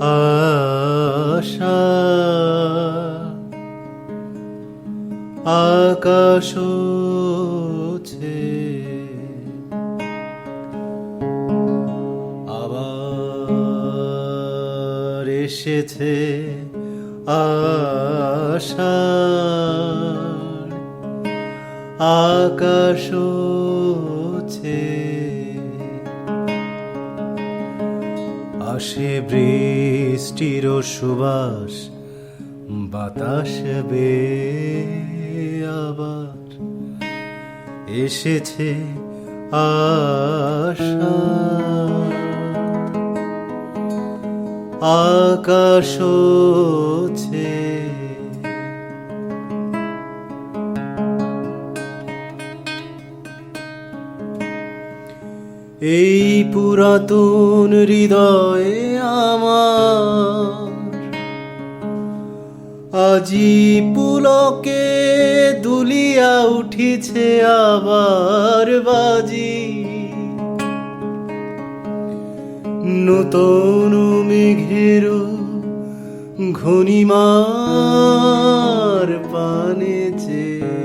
আশা। আকাশ আবার এসেছে আশা আকাশ ছে আসে বৃষ্টির সুবাস বাতাস বে আবার। এসেছে আশা। আকাশ এই পুরাতন হৃদয়ে আমার। আজি পুলকে দুলিয়া উঠিছে আবার বাজি। নূতন মেঘের ঘনিমার পানেছে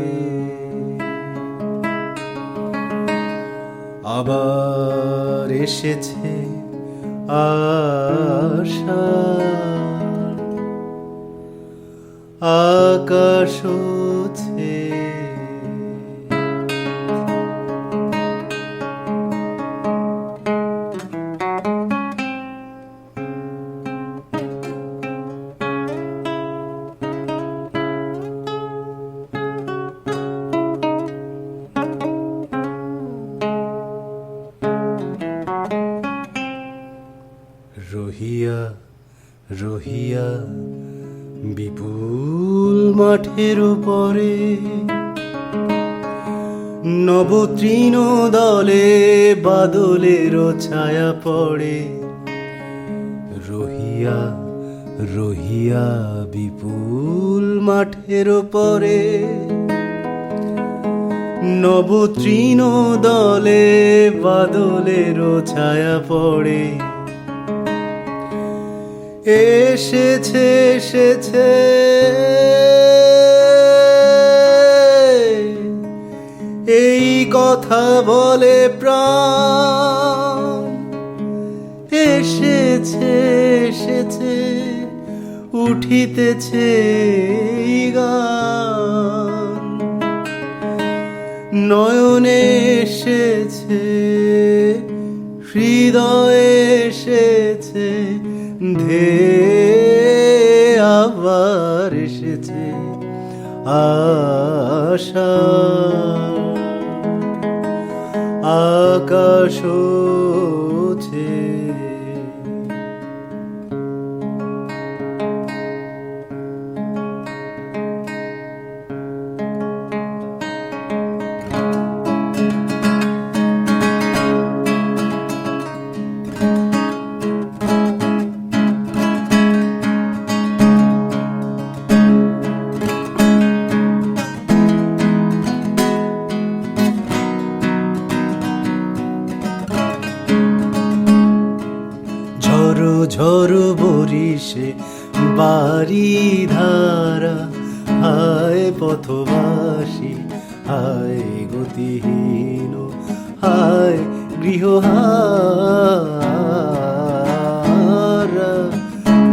আবার এসেছে আশা। আকাশ রহিয়া রহিয়া, বিপুল মাঠের উপরে। নবতৃণ দলে বাদলের ছায়া পড়ে। রহিয়া রহিয়া, বিপুল মাঠের উপরে। নবতৃণ দলে বাদলের ছায়া পড়ে। এসেছে এসেছে। এই কথা বলে প্রাণ এসেছে এসেছে উঠিতেছে নয়নে এসেছে হৃদয়ে এসেছে। ধে আবার এসেছে আশা। আকাশ ছে ঝড়ো বরিষে বাড়ি ধারা হায় পথবাসি হায় গতিহীন হায় গৃহহারা।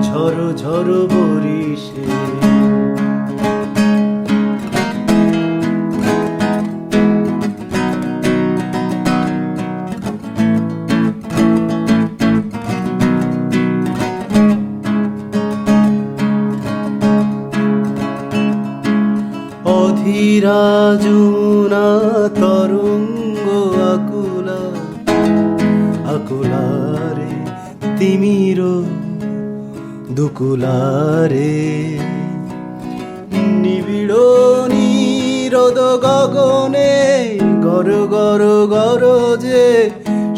ঝড় ঝড় বরিশে অধীরা জুনা তরঙ্গ আকুলা, আকুলারে তিমির দুকুলারে। নিবিড় নিরদ গগনে গর গর গর যে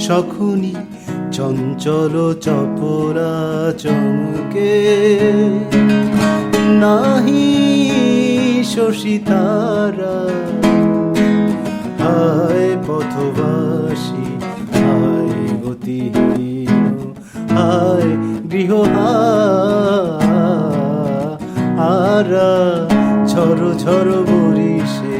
সখুনি চঞ্চল চপলা চমকে, নাহি শশী তারা হায় পথবাসী হায় গতিহীন হায় গৃহ তারা ঝড়ো ঝড়ো বরিশে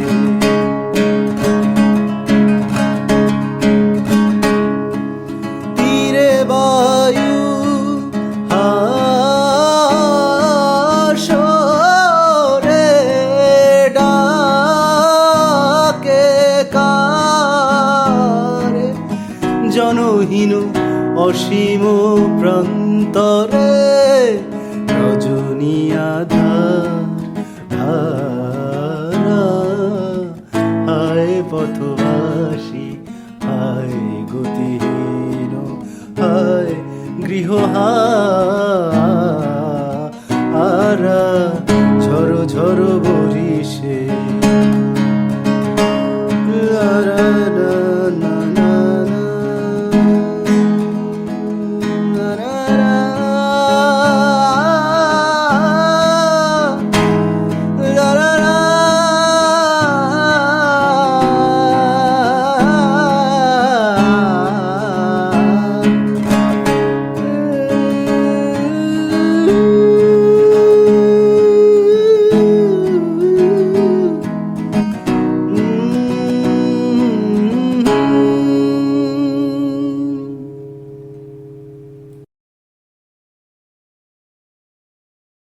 অসীম প্রান্তরে রজনী আধার। ধারা হায় পথবাসী, হায় গতিহীন, হায় গৃহ হারা ঝড়ো ঝড়ো বরিশে